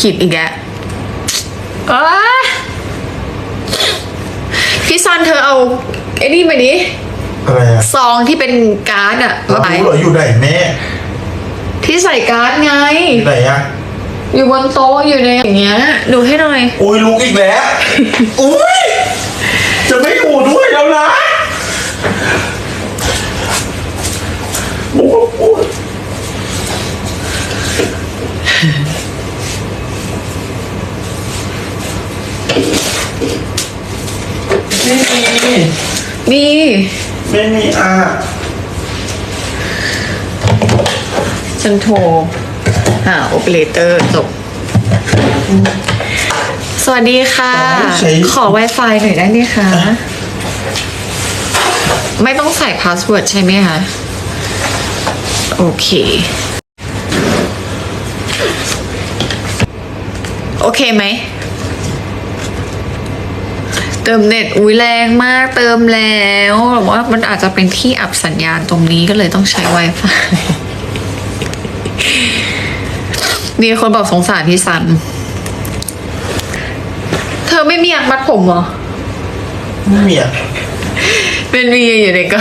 ขิดอีกแล้วเอ้ยพี่ซันเธอเอาไอ้นี่มาดิอะไรอะซองที่เป็นการ์ดอะเรามารู้เหรออยู่ไหนแม่ที่ใส่การ์ดไง อยู่ไหนอะอยู่บนโต๊ะอยู่ในอย่างเงี้ย ดูให้หน่อยโอ้ยลุกอีกแล้ว อุ้ยจะไม่อยู่ด้วยแล้วนะโอ้โหไม่มี มี ไม่มีอะ ฉัน โทรหาโอเปอเรเตอร์จบ สวัสดีค่ะขอ Wi-Fi หน่อยได้ไหมคะ ไม่ต้องใส่พาสเวิร์ดใช่ไหมคะ โอเค โอเคไหม เติมเน็ตอุ้ยแรงมากเติมแล้วแต่ว่ามันอาจจะเป็นที่อับสัญญาณตรงนี้ก็เลยต้องใช้ Wi-Fi มีคนบอกสงสารพี่ซัน เธอไม่มีอยากมัดผมเหรอ ไม่มีอะเป็นมีอยู่ในกระ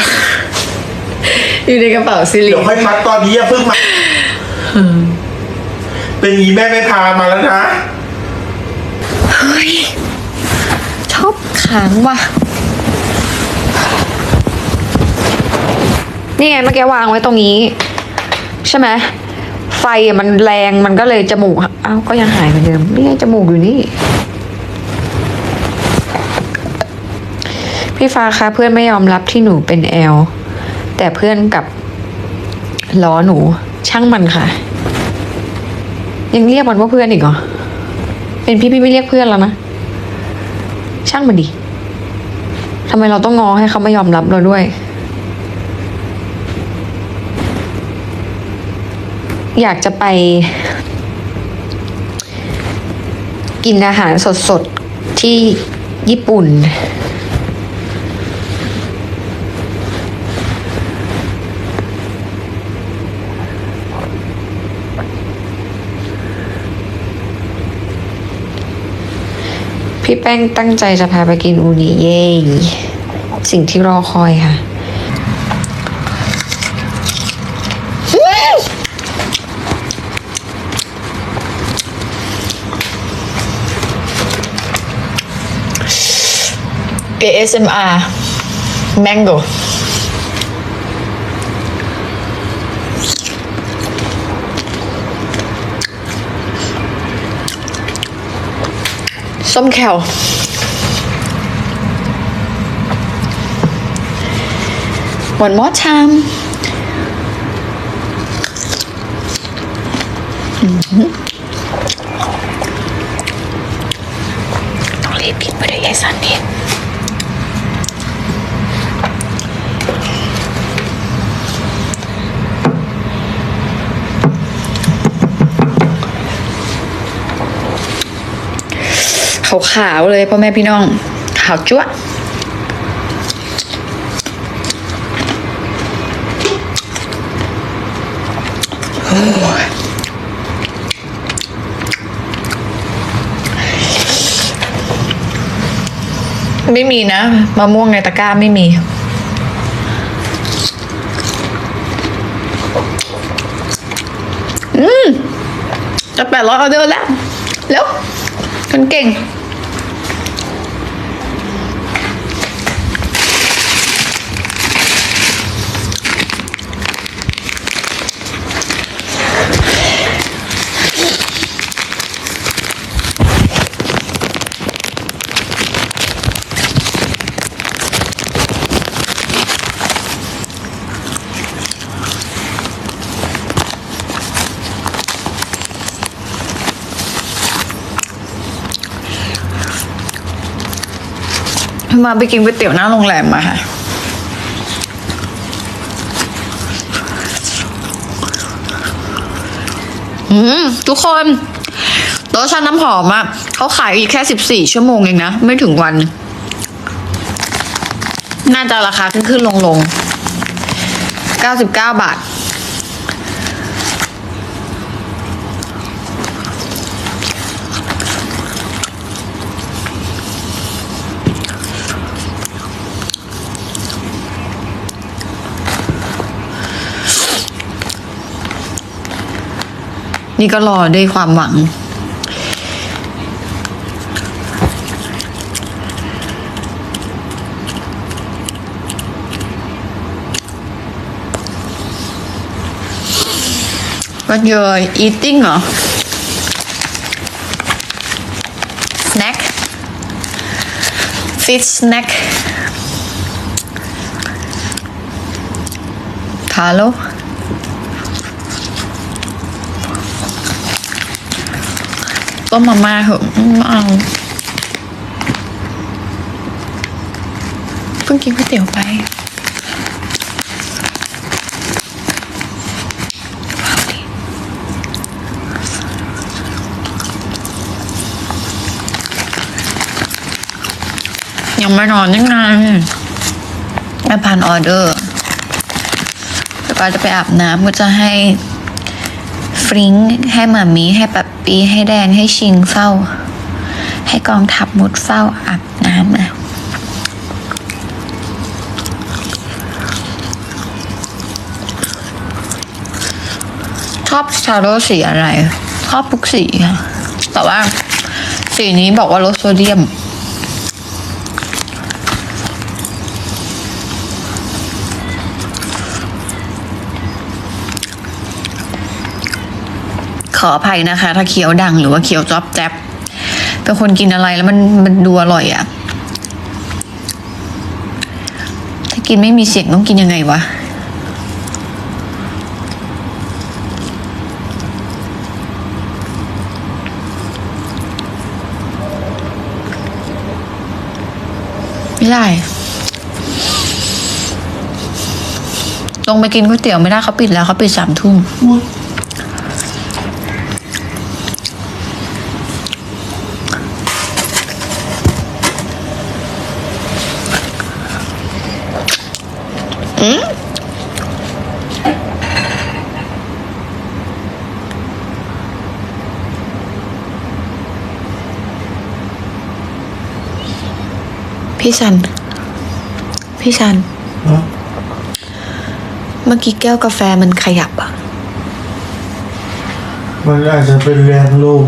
อยู่ในกระเป๋าซิลิเดี๋ยวค่อยมัดตอนนี้อย่าเพิ่งมาเป็นงี้แม่ไม่พามาแล้วนะเฮ้ยชอบค้างว่ะ นี่ไงเมื่อกี้วางไว้ตรงนี้ ใช่ไหม ไฟมันแรงมันก็เลยจมูกอ้าวก็ยังหายเหมือนเดิมนี่ไงจมูกอยู่นี่ พี่ฟ้าคะเพื่อนไม่ยอมรับที่หนูเป็นแอลแต่เพื่อนกับล้อหนูช่างมันค่ะ ยังเรียกมันว่าเพื่อนอีกเหรอเป็นพี่พี่ไม่เรียกเพื่อนแล้วนะช่างมันดิทำไมเราต้องงอให้เขาไม่ยอมรับเราด้วย อยากจะไป กินอาหารสดๆ ที่ญี่ปุ่น พี่แป้งตั้งใจจะพาไปกินอูนิเย่สิ่งที่รอคอยค่ะ ASMR Mango ส้มแขว One more time อื้อหือต้องรีบกินไปด้วยยายสันนี่ ขาวๆเลยพ่อแม่พี่น้อง ขาวจั๊วะไม่มีนะมะม่วงในตะกร้าไม่มีอืมจะแปดร้อยออเดอร์แล้ว แล้วคนเก่ง มาไปกินก๋วยเตี๋ยวหน้าโรงแรมมาค่ะอืมทุกคนโต๊ะชั้นน้ำหอมอะเขาขายอีกแค่สิบสี่ชั่วโมงเองนะ ไม่ถึงวัน น่าจะราคาขึ้นขึ้นลงลงเก้าสิบเก้าบาท นี่ก็รอด้วยความหวัง What you're eating เหรอ snack fish snack ทาโล ต้มมาม่าเหอะไม่เอาเพิ่งกินก๋วยเตี๋ยวไปยังไม่นอนยังไงแม่พันออเดอร์แล้วก็จะไปอาบน้ำก็จะให้ ฟริงให้หมามีให้ปับปีให้แดงให้ชิงเฝ้า ให้กองทัพมุดเฝ้าอาบน้ำนะชอบชาโดสีอะไรชอบทุกสีค่ะแต่ว่าสีนี้บอกว่าลดโซเดียม ออภัยนะคะ ถ้าเคี้ยวดังหรือว่าเคี้ยวจ๊อบแจ๊บเป็นคนกินอะไรแล้วมันมันดูอร่อยอะ่ะ ถ้ากินไม่มีเสียงต้องกินยังไงวะไม่ได้ ลงไปกินก๋วยเตี๋ยวไม่ได้เขาปิดแล้วเขาปิดสามทุ่ม พี่ชัน พี่ชันเอ้าเมื่อกี้แก้วกาแฟมันขยับอะมันอาจจะเป็นแรงลม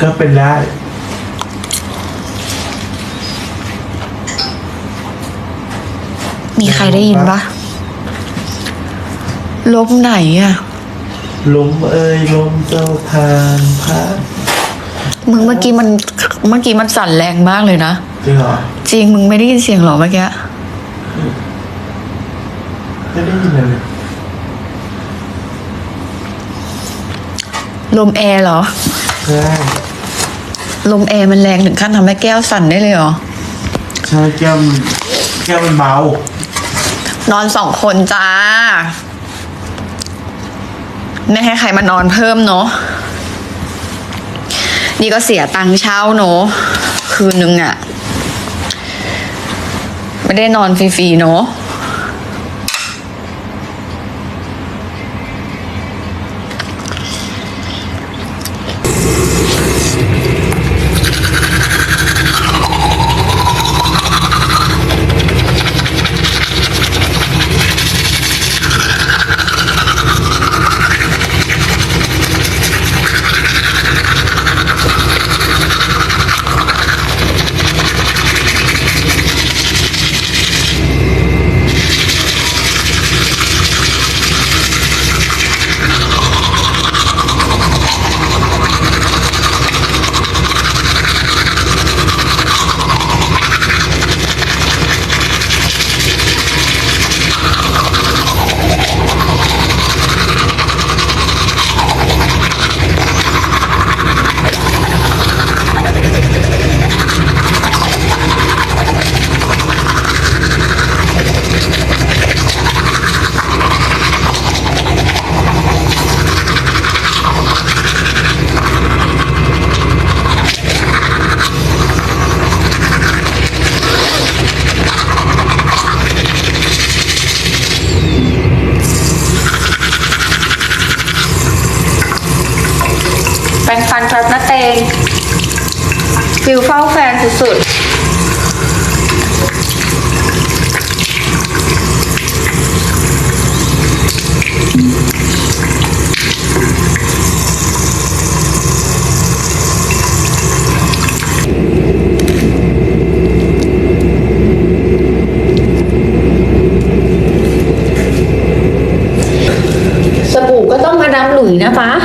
ก็เป็นได้ มีใครได้ยินปะลบไหนอะลมเอ้ยลมเจ้าทานพระมึงเมื่อกี้มันเมื่อกี้มันสั่นแรงมากเลยนะ จริงเหรอจริงมึงไม่ได้ยินเสียงหรอเมื่อกี้ไม่ได้ยินเลยลมแอร์เหรอใช่ลมแอร์มันแรงถึงขั้นทำให้แก้วสั่นได้เลยเหรอใช่แก้วมันแก้วมันเบานอนสองคนจ้า ไม่ให้ใครมานอนเพิ่มเนาะนี่ก็เสียตังค์เช่าเนาะคืนนึงอะ ไม่ได้นอนฟรีๆเนาะ 啥